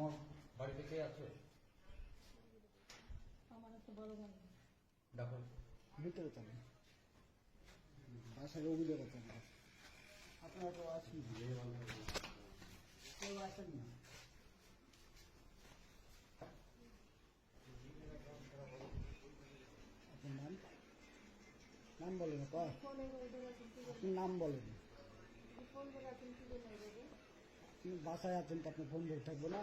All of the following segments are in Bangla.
তোমার বাড়িতে কে আছে? আমার একটা বড় ভাই দেখো। ভিতরে চলে বাসায় রবিদের চলে আপনারা তো আছেন। কেউ আছেন না? আপনার নাম? নাম বলেন? আপনার নাম বলেন। আপনি বাসায় আছেন তো আপনার ফোন ধরে থাকব না?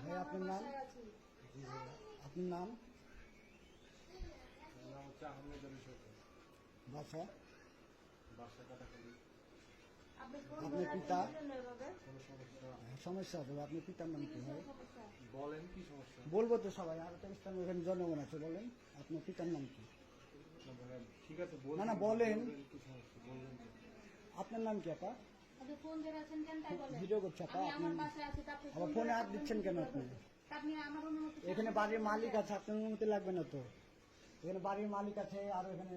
ভাই আপনার নাম। আপনার নাম? নাম হচ্ছে আহমেদ আলী সরকার। বাসা? বাসা কাটাকাটি। আপনার পিতা? সমস্যা? সমস্যা আছে আপনার পিতার নাম কি হয় বলেন কি সমস্যা? বলব তো সবাই আর তো ইসলাম এখানে জনগণ আছে বলেন আপনার পিতার নাম কি? না, ঠিক আছে না, না, বলেন। আপনার নাম কি আপা? আপনি ফোন করে আছেন কেন তাই বলেন? ভিডিও করছে আপা, আমি আমার আপনি- আছি, তা আপনি আবার ফোনে হাত দিচ্ছেন কেন আপনি? আপনি আমার অনুমতি এখানে বাড়ির মালিক আছে আপনার অনুমতি লাগবে না তো। এখানে বাড়ির মালিক আছে আর এখানে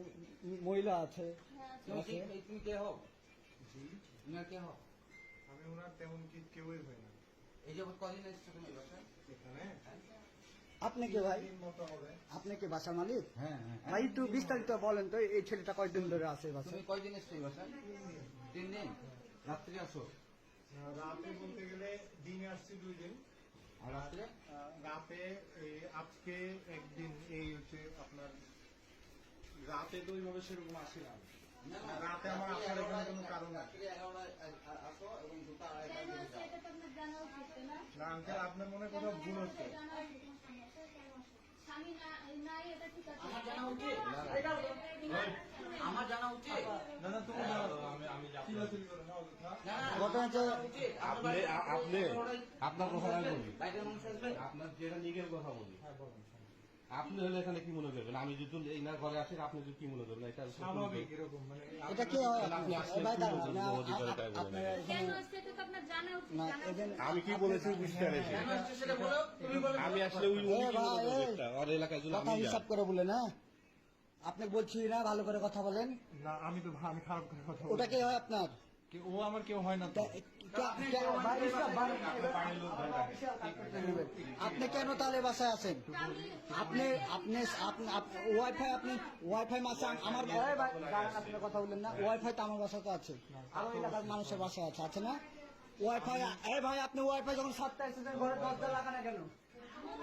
মহিলা আছে। হ্যাঁ। তুমি কি- কে হও। জি কে হও? আমি ওনার তেমন কি কেউই হই না। এই যে কদিন এসছো তুমি বাসায়? এখানে? আপনি কে ভাই? মতো হবে। আপনি কি বাসার মালিক? হ্যাঁ হ্যাঁ। ভাই একটু বিস্তারিত বলেন তো এই ছেলেটা কয়দিন ধরে আছে তুমি কয়দিন এসছো বাসায়? রাত্রি আসো। রাতে বলতে গেলে দিনে আসছি দুই দিন। আর রাত্রে? রাতে আজকে একদিন এই হচ্ছে আপনার রাতে তো ওইভাবে সেরকম আসি না। রাতে আমার আসার এখানে কোনো কারণ না? না আঙ্কেল আপনার মনে হয় কোথাও ভুল হচ্ছে। আমার জানা উচিত। আমার জানা উচিত। না না তুমি ঘটনা হচ্ছে- আপনি আপনি আপনার কথা আমি বলি। বাইরের মানুষ আসবে আপনার যেটা নিজের কথা বলি। হ্যাঁ আপনি হলে এখানে কি মনে করবেন? আমি যদি এই না ঘরে আসি আপনি যদি কি মনে করবেন? এটা স্বাভাবিক এরকম মানে এটা কে হয় আপনি আপনি? আসলে। আমি কি বলেছি বুঝতে পেরেছি? কেন আসছে সেটা বলো? তুমি বলো। আমি আসলে ওই এলাকায় যদি আমি হিসাব করে বলে না? আপনি বলছি না ভালো করে কথা বলেন। না আমি তো আমি খারাপ করে কথা ওটা কে হয় আপনার? কি ও আমার কেউ হয় না আপনি কেন তাহলে বাসায় আছেন? আপনি আপনি ওয়াইফাই আপনি ওয়াইফাই মাসে আমার আপনার কথা বললেন না। ওয়াইফাই তো আমার বাসাতে আছে। আরও এলাকার মানুষের বাসায় আছে আছে না? ওয়াইফাই এই ভাই আপনি ওয়াইফাই যখন সাতটা এসেছেন ঘরে দরজা লাগানো কেন?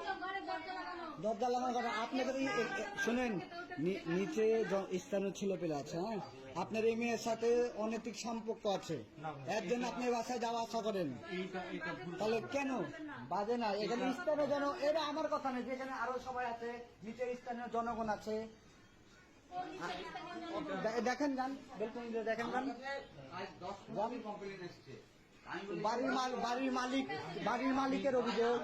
দরজা লাগানো। দরজা লাগানো কেন আপনাদের শুনেন নিচে স্থানীয় ছেলে পেলে আছে হ্যাঁ? আপনার এই মেয়ের সাথে অনৈতিক সম্পর্ক আছে। এর জন্য আপনি বাসায় যাওয়া আসা করেন। তাহলে কেন? বাজে না। এখানে স্থানীয় জন এটা আমার কথা নেই যেখানে আরও সবাই আছে, নিচে স্থানীয় জনগণ আছে। দেখেন গান বেলকনিতে দেখেন আজ দশ কমপ্লেন এসছে বাড়ির মাল বাড়ির মালিক বাড়ির মালিকের অভিযোগ।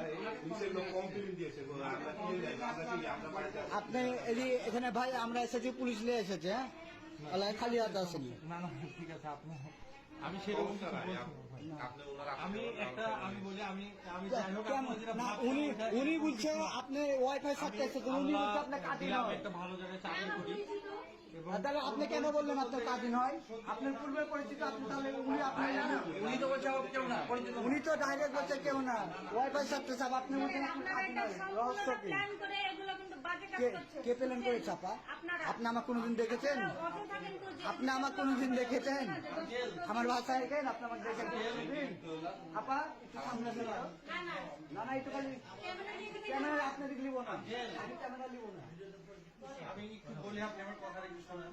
আপনি এখানে ভাই আমরা এসেছি পুলিশ নিয়ে এসেছে হ্যাঁ? খালি হাতে আসেনি না না ঠিক আছে আপনি আমি সেরকম আমি একটা আমি বলি আমি আমি না উনি উনি বলছে আপনি ওয়াইফাই সাথে এসেছেন উনি বলছে আপনার কাজিন দিলাম, হয় একটা ভালো জায়গায় চাকরি করি। এবং আর তাহলে আপনি কেন বললেন আপনার কাজিন হয় আপনার পূর্বে পরিচিত আপনি তাহলে উনি আপনার উনি তো বলছে কেউ না উনি তো ডাইরেক্ট বলছে কেউ না। ওয়াইফাই সাথে সব আপনি বলছেন আপনার কাজিন হয় রহস্য কি? কে প্লেন করে চাপা? আপনি আমার কোনোদিন দেখেছেন? আপনি আমার কোনোদিন দেখেছেন? আমার বাসায় দেখেন আপনি আমার দেখেন? আপা একটু সামনে না। না, না, না না একটু ক্যামেরা নিয়ে গেলে ক্যামেরা আপনাদের লিব না। আমি ক্যামেরা লিব না। আমি একটু বলি আপনি আমার কথা একটু শোনেন।